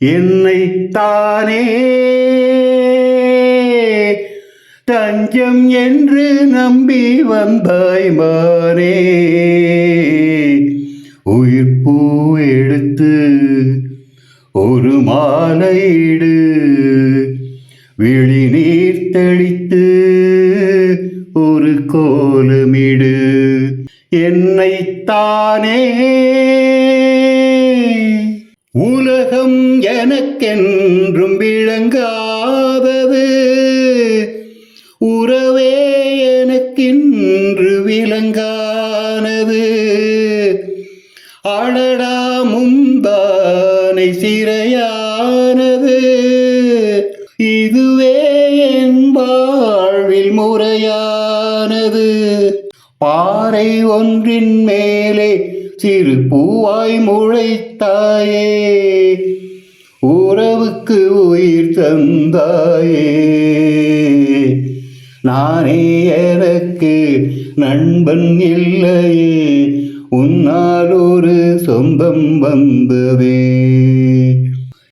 என்னை தானே தஞ்சம் என்று நம்பி வந்தாய் மாறே உயிர்ப்பூ எடுத்து ஒரு மாலையிடு விழி நீர் தெளித்து ஒரு கோலமிடு என்னை தானே உலகம் எனக்கென்றும் விளங்காதது. உறவே எனக்கின்று விளங்கானது. அடடா முந்தானை சிறையானது. இதுவே என் வாழ்வில் முறையானது. பாறை ஒன்றின் மேலே சிறு பூவாய் முளைத்தாயே. உறவுக்கு உயிர் தந்தாயே. நானே எனக்கு நண்பன் இல்லையே. உன்னால் ஒரு சொந்தம் வந்ததே.